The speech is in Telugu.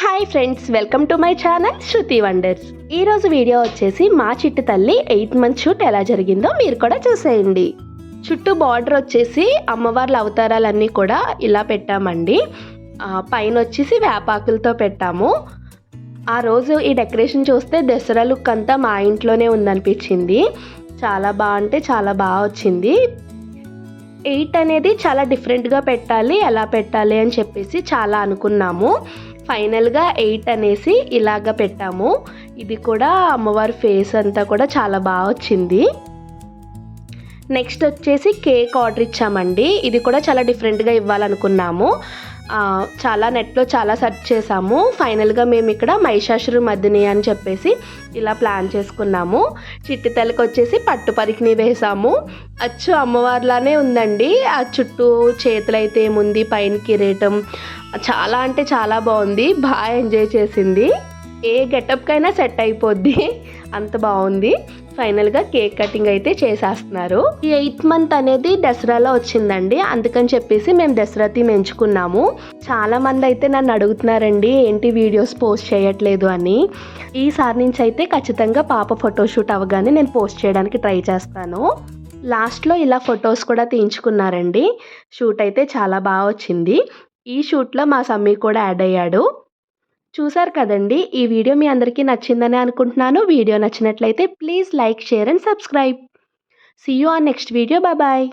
Hi friends welcome to my channel Shruti wonders ఈ రోజు వీడియో వచ్చేసి మా చిట్టు తల్లి ఎయిత్ మంత్ షూట్ ఎలా జరిగిందో మీరు కూడా చూసేయండి. చుట్టూ బార్డర్ వచ్చేసి అమ్మవార్ల అవతారాలన్నీ కూడా ఇలా పెట్టామండి. పైన వచ్చేసి వేపాకులతో పెట్టాము. ఆ రోజు ఈ డెకరేషన్ చూస్తే దసరా లుక్ అంతా మా ఇంట్లోనే ఉందనిపించింది. చాలా బాగా అంటే చాలా బాగా వచ్చింది. ఎయిట్ అనేది చాలా డిఫరెంట్గా పెట్టాలి ఎలా పెట్టాలి అని చెప్పేసి చాలా అనుకున్నాము. ఫైనల్గా ఎయిట్ అనేసి ఇలాగ పెట్టాము. ఇది కూడా అమ్మవారి ఫేస్ అంతా కూడా చాలా బాగా వచ్చింది. నెక్స్ట్ వచ్చేసి కేక్ ఆర్డర్ ఇచ్చామండి. ఇది కూడా చాలా డిఫరెంట్గా ఇవ్వాలనుకున్నాము. చాలా నెట్లో చాలా సెర్చ్ చేసాము. ఫైనల్గా మేము ఇక్కడ మహిషాసురు మధ్యని అని చెప్పేసి ఇలా ప్లాన్ చేసుకున్నాము. చిట్టి తలకి వచ్చేసి పట్టు పరికిని వేసాము. అచ్చు అమ్మవారిలానే ఉందండి. ఆ చుట్టూ చేతులైతే ఏముంది పైన కిరీటం. చాలా అంటే చాలా బాగుంది. బాగా ఎంజాయ్ చేసింది. ఏ గెటప్కైనా సెట్ అయిపోద్ది. అంత బాగుంది. ఫైనల్గా కేక్ కటింగ్ అయితే చేసేస్తున్నారు. ఈ ఎయిత్ మంత్ అనేది దసరాలో వచ్చిందండి. అందుకని చెప్పేసి మేము దసరా థీమ్ ఎంచుకున్నాము. చాలా మంది అయితే నన్ను అడుగుతున్నారండి ఏంటి వీడియోస్ పోస్ట్ చేయట్లేదు అని. ఈసారి నుంచి అయితే ఖచ్చితంగా పాప ఫోటోషూట్ అవగానే నేను పోస్ట్ చేయడానికి ట్రై చేస్తాను. లాస్ట్లో ఇలా ఫొటోస్ కూడా తీయించుకున్నారండి. షూట్ అయితే చాలా బాగా వచ్చింది. ఈ షూట్లో మా సమ్మీ కూడా యాడ్ అయ్యాడు. చూసారు కదండి? ఈ వీడియో మీ అందరికీ నచ్చిందని అనుకుంటున్నాను. వీడియో నచ్చినట్లయితే please like share and subscribe. See you on next video bye